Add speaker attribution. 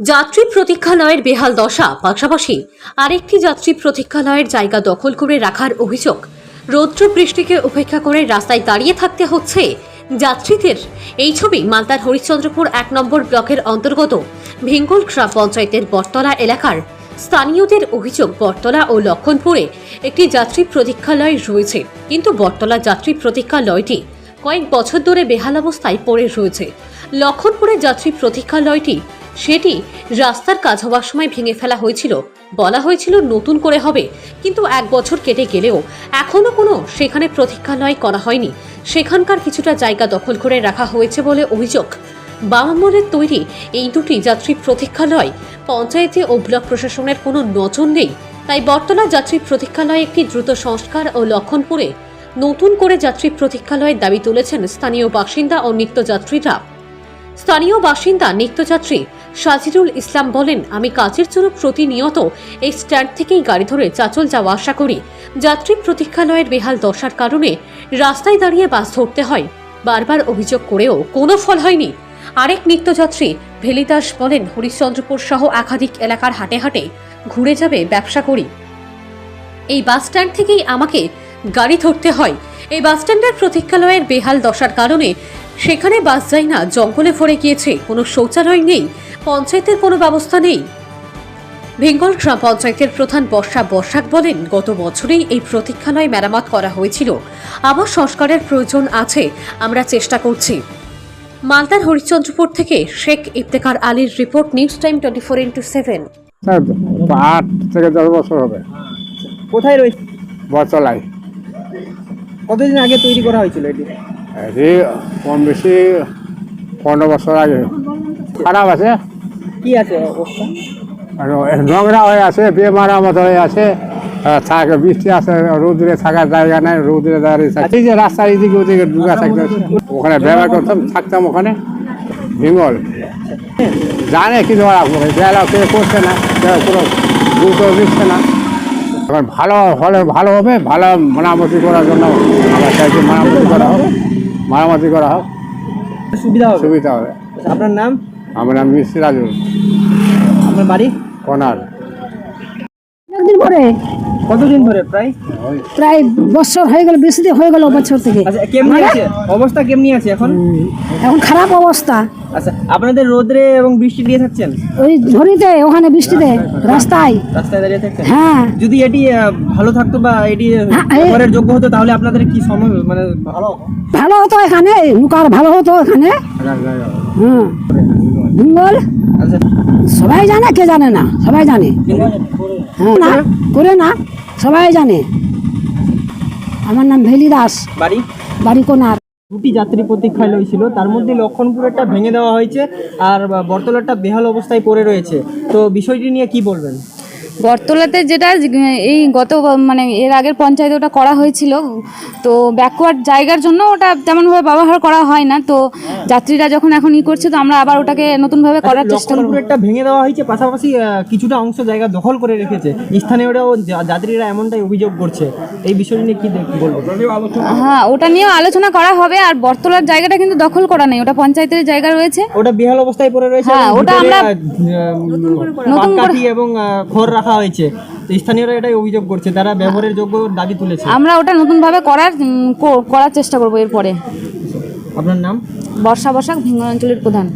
Speaker 1: যাত্রী প্রতীক্ষালয়ের বেহাল দশা, পাশাপাশি আরেকটি যাত্রী প্রতীক্ষালয়ের জায়গা দখল করে রাখার অভিযোগ। রৌদ্র বৃষ্টিকে উপেক্ষা করে রাস্তায় দাঁড়িয়ে থাকতে হচ্ছে যাত্রীদের। এই ছবি মালদার হরিশ্চন্দ্রপুর এক নম্বর ব্লকের অন্তর্গত ভেঙ্গল গ্রাম পঞ্চায়েতের বটতলা এলাকার। স্থানীয়দের অভিযোগ, বটতলা ও লক্ষণপুরে একটি যাত্রী প্রতীক্ষালয় রয়েছে, কিন্তু বটতলা যাত্রী প্রতীক্ষালয়টি কয়েক বছর ধরে বেহাল অবস্থায় পড়ে রয়েছে। লক্ষণপুরে যাত্রী প্রতীক্ষালয়টি সেটি রাস্তার কাজ হওয়ার সময় ভেঙে ফেলা হয়েছিল। বলা হয়েছিল নতুন করে হবে, কিন্তু এক বছর কেটে গেলেও এখনও কোনো সেখানে প্রতীক্ষালয় করা হয়নি। সেখানকার কিছুটা জায়গা দখল করে রাখা হয়েছে বলে অভিযোগ। বামমলের তৈরি এই দুটি যাত্রী প্রতীক্ষালয় পঞ্চায়েতে ও ব্লক প্রশাসনের কোনো নজর নেই। তাই বর্তলা যাত্রী প্রতীক্ষালয় একটি দ্রুত সংস্কার ও লক্ষণপুরে নতুন করে যাত্রী প্রতীক্ষালয়ের দাবি তুলেছেন স্থানীয় বাসিন্দা ও নিত্যযাত্রীরা। স্থানীয় বাসিন্দা নিত্যযাত্রী সাজিরুল ইসলাম বলেন, আমি কাজের জন্য প্রতিনিয়ত এই স্ট্যান্ড থেকেই গাড়ি ধরে চাচল যাওয়া আশা করি। যাত্রী প্রতীক্ষালয়ের বেহাল দশার কারণে রাস্তায় দাঁড়িয়ে বাস ধরতে হয়। বারবার অভিযোগ করেও কোনো ফল হয়নি। আরেক নিত্যযাত্রী ভেলিদাস বলেন, হরিশ্চন্দ্রপুর সহ একাধিক এলাকার হাটে হাটে ঘুরে যাবে ব্যবসা করি। এই বাস স্ট্যান্ড থেকেই আমাকে গাড়ি ধরতে হয়। এই বাস স্ট্যান্ডের প্রতীক্ষালয়ের বেহাল দশার কারণে সেখানে বাস যায় না জঙ্গলে ভরে গিয়েছে। কোনো শৌচালয় নেই পঞ্চায়েতের কোনো ব্যবস্থা নেই। বেঙ্গল গ্রাম পঞ্চায়েতের প্রধান বর্ষা বর্ষাক বলেন গত বছরেই এই প্রতীক্ষালয় মেরামত করা হয়েছিল। আবার সংস্কারের প্রয়োজন আছে আমরা চেষ্টা করছি। মালদার হরিশ্চন্দ্রপুর থেকে শেখ ইফতেখার আলীর report news time twenty four into seven.
Speaker 2: আট থেকে দশ বছর হবে।
Speaker 3: কোথায় রয়েছে?
Speaker 2: বচলায়
Speaker 3: কতদিন আগে তৈরি করা হয়েছিল এটি?
Speaker 2: এটি কম বেশি পনেরো বছর আগে। খারাপ আছে।
Speaker 3: কি আছে অবস্থা
Speaker 2: আর নোংরা হয়ে আছে বেমারা মতো হয়ে আছে। থাকে বৃষ্টি আছে রোদ্রে থাকার জায়গা নেই রোদ্রে দাঁড়িয়ে থাকে এই যে রাস্তার এদিকে ওদিকে ডুবা থাকতে ওখানে ব্যবহার করতাম থাকতাম ওখানে। বেঙ্গল জানে কিন্তু ওরা বেলা কেউ করছে না কেউ কোনো গুরুত্ব দিচ্ছে না। এখন ভালো হলে ভালো হবে ভালো মেরামতি করার জন্য আমরা চাইছি মেরামতি করা হোক মেরামতি করা হোক
Speaker 3: সুবিধা হবে?
Speaker 2: সুবিধা হবে।
Speaker 3: আপনার নাম?
Speaker 2: আমার নাম মিস্ত্রি রাজু
Speaker 3: আপনার বাড়ি?
Speaker 2: কনার।
Speaker 4: পরে?
Speaker 3: কতদিন ধরে প্রায়?
Speaker 4: প্রায় বছর হয়ে গেল বেশি দিন হয়ে গেল বছর থেকে।
Speaker 3: আচ্ছা কেমনি আছে? অবস্থা কেমনি আছে এখন?
Speaker 4: এখন খারাপ অবস্থা।
Speaker 3: আচ্ছা আপনাদের রোদ্রে এবং বৃষ্টি দিয়ে থাকছেন?
Speaker 4: ওই ঝড়িতে ওখানে বৃষ্টিতে রাস্তায়।
Speaker 3: রাস্তায় দাঁড়িয়ে থাকছেন?
Speaker 4: হ্যাঁ।
Speaker 3: যদি এটি ভালো থাকতো বা এটি
Speaker 4: হ্যাঁ,
Speaker 3: ব্যবহারের যোগ্য হতো তাহলে আপনাদের কি সময় মানে ভালো
Speaker 4: ভালো হতো এখানে লুকার ভালো হতো এখানে। হ্যাঁ বেঙ্গল
Speaker 3: আচ্ছা।
Speaker 4: সবাই জানে কে জানে না? সবাই জানে। হ্যাঁ না করে না সবাই জানে। আমার নাম ভেলি দাস।
Speaker 3: বাড়ি?
Speaker 4: বাড়ি কোনার।
Speaker 3: দুটি যাত্রী প্রতীক্ষায় লইছিল তার মধ্যে লক্ষণপুরেরটা ভেঙে দেওয়া হয়েছে আর বর্তলাটা বেহাল অবস্থায় পড়ে রয়েছে। তো বিষয়টি নিয়ে কি বলবেন?
Speaker 5: বটতলাতে যেটা এই গত মানে এর আগের পঞ্চায়েতে ওটা করা হয়েছিল। তো ব্যাকওয়ার্ড জায়গার জন্য ওটা তেমনভাবে ব্যবহার করা হয় না। তো যাত্রীরা যখন এখন ই করছে তো আমরা আবার ওটাকে নতুনভাবে করার চেষ্টা করব।
Speaker 3: লক্ষণপুরেরটা ভেঙে দেওয়া হয়েছে পাশাপাশি কিছুটা অংশ জায়গা দখল করে রেখেছে। স্থানীয়রাও যা- যাত্রীরা এমনটাই অভিযোগ করছে। এই বিষয় নিয়ে কি বলব?
Speaker 5: হ্যাঁ ওটা নিয়েও আলোচনা করা হবে আর বটতলার জায়গাটা কিন্তু দখল করা নেই। ওটা পঞ্চায়েতের জায়গা রয়েছে।
Speaker 3: ওটা বিহাল অবস্থায় পড়ে রয়েছে
Speaker 5: হ্যাঁ, ওটা আমরা নতুন করে-
Speaker 3: এবং খড় রাখা হয়েছে। তো স্থানীয়রা এটাই অভিযোগ করছে তারা ব্যবহারের যোগ্য দাবি তুলেছে।
Speaker 5: আমরা ওটা নতুনভাবে করার করার চেষ্টা করব এরপরে।
Speaker 3: আপনার নাম?
Speaker 5: বর্ষা বসাক ভিঙ্গন অঞ্চলের প্রধান।